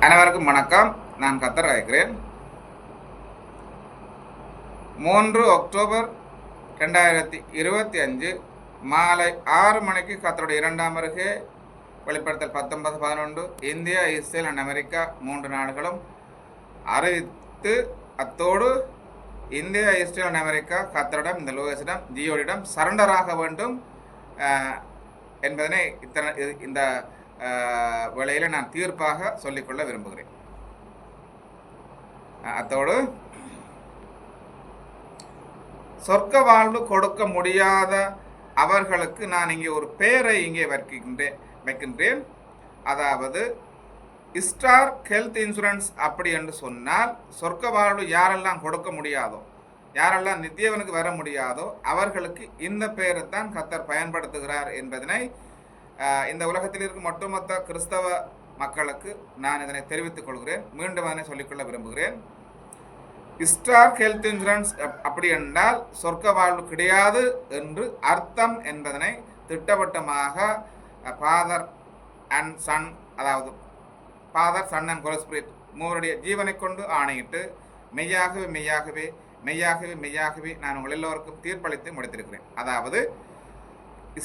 அனைவருக்கும் வணக்கம். நான் கத்தர் அழைக்கிறேன். மூன்று அக்டோபர் ரெண்டாயிரத்தி இருபத்தி அஞ்சு மாலை ஆறு மணிக்கு கத்தருடைய இரண்டாம் வருகை வெளிப்படுத்தல் பத்தொன்பது பதினொன்று இந்தியா இஸ்ரேல் அண்ட் அமெரிக்கா மூன்று நாடுகளும் அறிவித்து அத்தோடு இந்தியா இஸ்ரேல் அண்ட் அமெரிக்கா கத்தரிடம் இந்த லூயஸிடம் ஜியோடிடம் சரண்டராக வேண்டும். என்பதனை இத்தனை இது- இந்த வேளையில் நான் தீர்ப்பாக சொல்லிக்கொள்ள விரும்புகிறேன். அத்தோடு சொர்க்க வாழ்வு கொடுக்க முடியாத அவர்களுக்கு நான் இங்கே ஒரு பெயரை இங்கே வைக்கின்றேன் வைக்கின்றேன். அதாவது ஸ்டார் ஹெல்த் இன்சூரன்ஸ் அப்படி என்று சொன்னால் சொர்க்க வாழ்வு யாரெல்லாம் கொடுக்க முடியாதோ யாரெல்லாம் நித்தியவனுக்கு வர முடியாதோ அவர்களுக்கு இந்த பெயரை தான் கத்தர் பயன்படுத்துகிறார் என்பதனை இந்த உலகத்தில் இருக்கும் ஒட்டுமொத்த கிறிஸ்தவ மக்களுக்கு நான் இதனை தெரிவித்துக் கொள்கிறேன். மீண்டும் அதனை சொல்லிக்கொள்ள விரும்புகிறேன். ஸ்டார் ஹெல்த் இன்சூரன்ஸ் அப்படி என்றால் சொர்க்க வாழ்வு கிடையாது என்று அர்த்தம் என்பதனை திட்டவட்டமாக ஃபாதர் அண்ட் சன் அதாவது father son and holy spirit மூவருடைய ஜீவனை கொண்டு ஆணையிட்டு மெய்யாகவே மெய்யாகவே மெய்யாகவே மெய்யாகவே நான் உங்கள் எல்லோருக்கும் தீர்ப்பளித்து முடித்திருக்கிறேன். அதாவது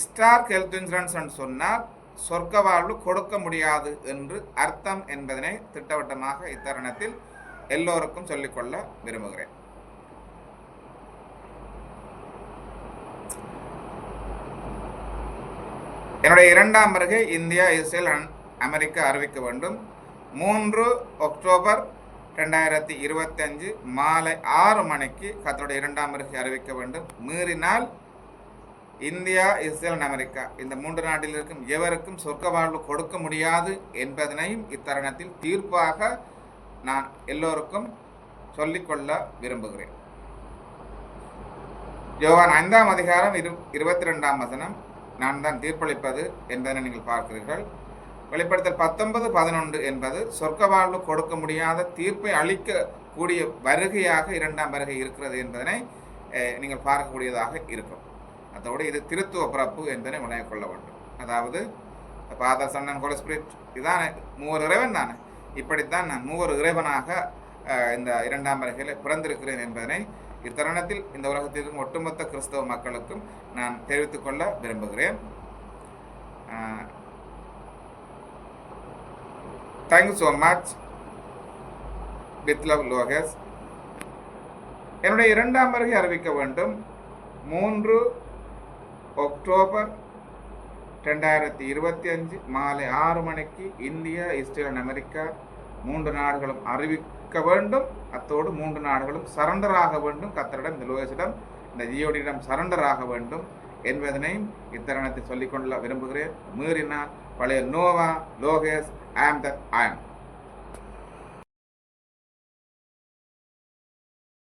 ஸ்டார் ஹெல்த் இன்சூரன்ஸ் என்று சொன்னால் சொர்க்க வாழ்வு கொடுக்க முடியாது என்று அர்த்தம் என்பதனை திட்டவட்டமாக இத்தருணத்தில் எல்லோருக்கும் சொல்லிக்கொள்ள விரும்புகிறேன். என்னுடைய இரண்டாம் வருகை இந்தியா இஸ்ரேல் அமெரிக்கா அறிவிக்க வேண்டும். மூன்று அக்டோபர் ரெண்டாயிரத்தி இருபத்தஞ்சு மாலை ஆறு மணிக்கு கத்தருடைய இரண்டாம் வருகை அறிவிக்க வேண்டும். மீறினால் இந்தியா இஸ்ரேல் அமெரிக்கா இந்த மூன்று நாட்டில் இருக்கும் எவருக்கும் சொர்க்க வாழ்வு கொடுக்க முடியாது என்பதனையும் இத்தருணத்தில் தீர்ப்பாக நான் எல்லோருக்கும் சொல்லிக்கொள்ள விரும்புகிறேன். யோவான் ஐந்தாம் அதிகாரம் இரு இருபத்தி ரெண்டாம் வசனம். நான் தான் தீர்ப்பளிப்பது என்பதனை நீங்கள் பார்க்கிறீர்கள். வெளிப்படுத்தல் பத்தொன்பது பதினொன்று என்பது சொர்க்க வாழ்வு கொடுக்க முடியாத தீர்ப்பை அளிக்கக்கூடிய வருகையாக இரண்டாம் வருகை இருக்கிறது என்பதனை நீங்கள் பார்க்கக்கூடியதாக இருக்கும். அதோடு இது திருத்துவ பிறப்பு என்பதை உணவு கொள்ள வேண்டும். அதாவது ஃபாதர் சன்னன் கொலஸ்பிரிட் இதான மூவர் இறைவன் தானே? இப்படித்தான் நான் மூவர் இறைவனாக இந்த இரண்டாம் வருகையில் பிறந்திருக்கிறேன் என்பதனை இத்தருணத்தில் இந்த உலகத்திற்கும் ஒட்டுமொத்த கிறிஸ்தவ மக்களுக்கும் நான் தெரிவித்துக் கொள்ள விரும்புகிறேன். Thank you so much with love locus என்னுடைய இரண்டாம் வருகை அறிவிக்க வேண்டும். மூன்று அக்டோபர் ரெண்டாயிரத்தி இருபத்தி அஞ்சு மாலை ஆறு மணிக்கு இந்தியா இஸ்ரேல் அமெரிக்கா மூன்று நாடுகளும் அறிவிக்க வேண்டும் அத்தோடு மூன்று நாடுகளும் சரண்டர் ஆக வேண்டும் கத்தரிடம் இந்த லோகேஷிடம் இந்த ஜியோடியிடம் சரண்டர் ஆக வேண்டும் என்பதனையும் இத்தருணத்தை சொல்லிக்கொள்ள விரும்புகிறேன் மீறினால் பழைய நோவா லோகேஷ் ஆம் த ஆம்